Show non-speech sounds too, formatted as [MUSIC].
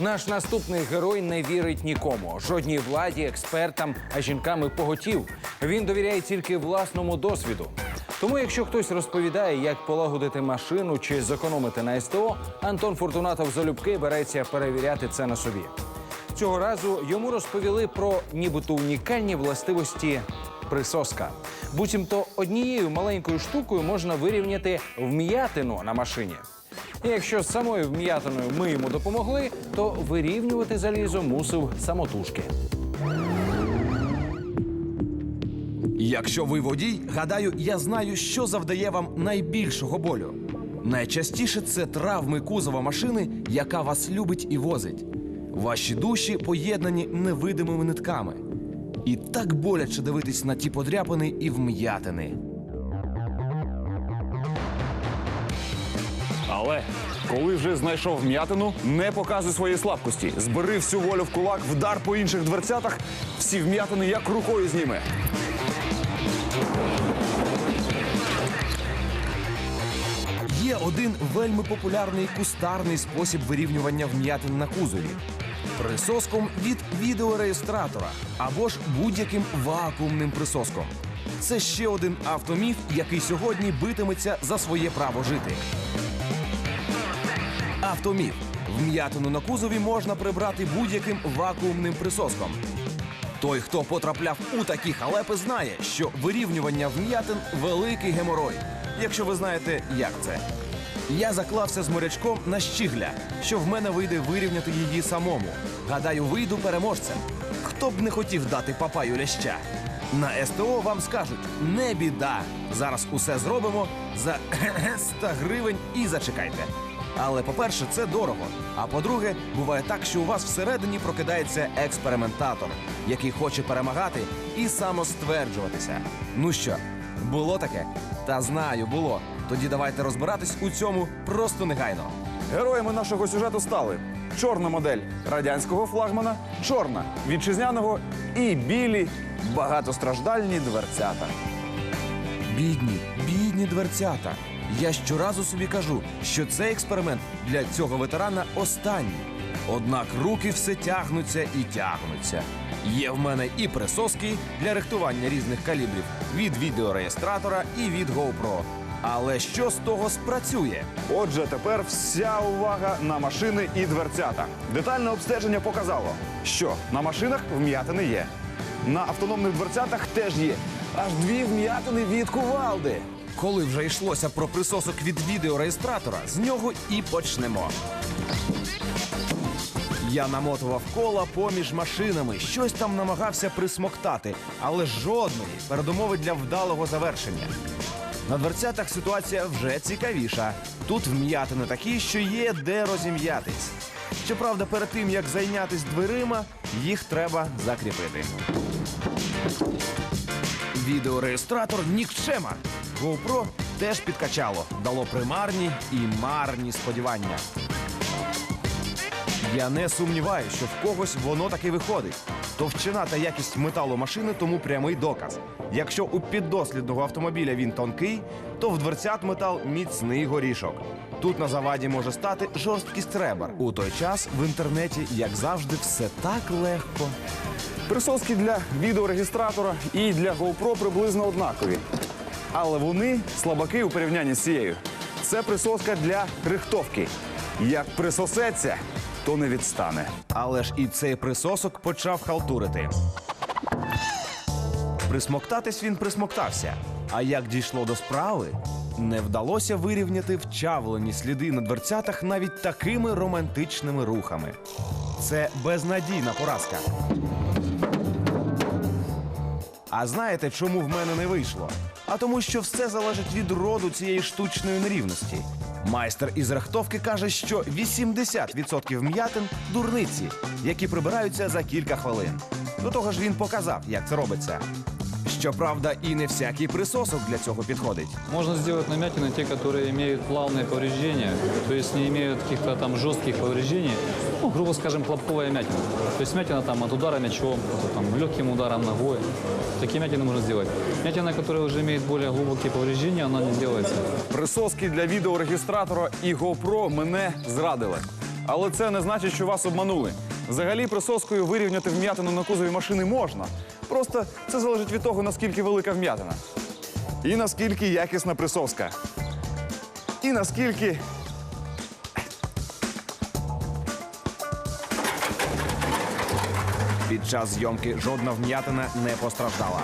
Наш наступний герой не вірить нікому, жодній владі, експертам, а жінкам і поготів. Він довіряє тільки власному досвіду. Тому, якщо хтось розповідає, як полагодити машину чи зекономити на СТО, Антон Фортунатов залюбки береться перевіряти це на собі. Цього разу йому розповіли про нібито унікальні властивості присоска. Буцімто однією маленькою штукою можна вирівняти вм'ятину на машині. І якщо з самою вм'ятиною ми йому допомогли, то вирівнювати залізо мусив самотужки. Якщо ви водій, гадаю, я знаю, що завдає вам найбільшого болю. Найчастіше це травми кузова машини, яка вас любить і возить. Ваші душі поєднані невидимими нитками. І так боляче дивитись на ті подряпини і вм'ятини. Але коли вже знайшов вм'ятину, не показуй свої слабкості. Збери всю волю в кулак, вдар по інших дверцятах, всі вм'ятини як рукою зніме. Є один вельми популярний кустарний спосіб вирівнювання вм'ятин на кузові. Присоском від відеореєстратора або ж будь-яким вакуумним присоском. Це ще один автоміф, який сьогодні битиметься за своє право жити. Автоміф. Вм'ятину на кузові можна прибрати будь-яким вакуумним присоском. Той, хто потрапляв у такі халепи, знає, що вирівнювання вм'ятин великий геморой. Якщо ви знаєте, як це. Я заклався з морячком на щігля, що в мене вийде вирівняти її самому. Гадаю, вийду переможцем. Хто б не хотів дати папаю ляща? На СТО вам скажуть не біда. Зараз усе зробимо за [CLEARS THROAT] 100 гривень і зачекайте. Але по-перше, це дорого. А по-друге, буває так, що у вас всередині прокидається експериментатор, який хоче перемагати і самостверджуватися. Ну що, було таке? Та знаю, було. Тоді давайте розбиратись у цьому просто негайно. Героями нашого сюжету стали чорна модель радянського флагмана, чорна вітчизняного і білі багатостраждальні дверцята. Бідні, бідні дверцята. Я щоразу собі кажу, що цей експеримент для цього ветерана останній. Однак руки все тягнуться і тягнуться. Є в мене і присоски для рихтування різних калібрів від відеореєстратора і від GoPro. Але що з того спрацює? Отже, тепер вся увага на машини і дверцята. Детальне обстеження показало, що на машинах вм'ятини є. На автономних дверцятах теж є. Аж дві вм'ятини від кувалди. Коли вже йшлося про присосок від відеореєстратора, з нього і почнемо. Я намотував кола поміж машинами, щось там намагався присмоктати, але жодної передумови для вдалого завершення. На дверцятах ситуація вже цікавіша. Тут вм'ятини такі, що є де розім'ятись. Щоправда, перед тим як зайнятись дверима, їх треба закріпити. Відеореєстратор нікчема. GoPro теж підкачало, дало примарні і марні сподівання. Я не сумніваюся, що в когось воно таки виходить. Товщина та якість металу машини тому прямий доказ. Якщо у піддослідного автомобіля він тонкий, то в дверцят метал міцний горішок. Тут на заваді може стати жорсткість ребер. У той час в інтернеті, як завжди, все так легко. Присоски для відеорегістратора і для GoPro приблизно однакові. Але вони слабаки у порівнянні з цією. Це присоска для рихтовки. Як присосеться, то не відстане. Але ж і цей присосок почав халтурити. Присмоктатись він присмоктався. А як дійшло до справи, не вдалося вирівняти вчавлені сліди на дверцятах навіть такими романтичними рухами. Це безнадійна поразка. А знаєте, чому в мене не вийшло? А тому, що все залежить від роду цієї штучної нерівності. Майстер із рахтовки каже, що 80% м'ятин дурниці, які прибираються за кілька хвилин. До того ж, він показав, як це робиться. Щоправда, і не всякий присосок для цього підходить. Можно сделать намятины те, которые имеют плавные повреждения, то есть не имеют каких-то там жестких повреждений, ну, грубо скажем, хлопковая мятина. То есть мятина там от удара мячом, это там легким ударом ногой. Такие мятины можно сделать. Мятина, которая уже имеет более глубокие повреждения, она не делается. Присоски для відеорегістратора і GoPro мене зрадили. Але це не значить, що вас обманули. Взагалі, присоскою вирівняти вм'ятину на кузові машини можна. Просто це залежить від того, наскільки велика вм'ятина. І наскільки якісна присоска. І наскільки Під час зйомки жодна вм'ятина не постраждала.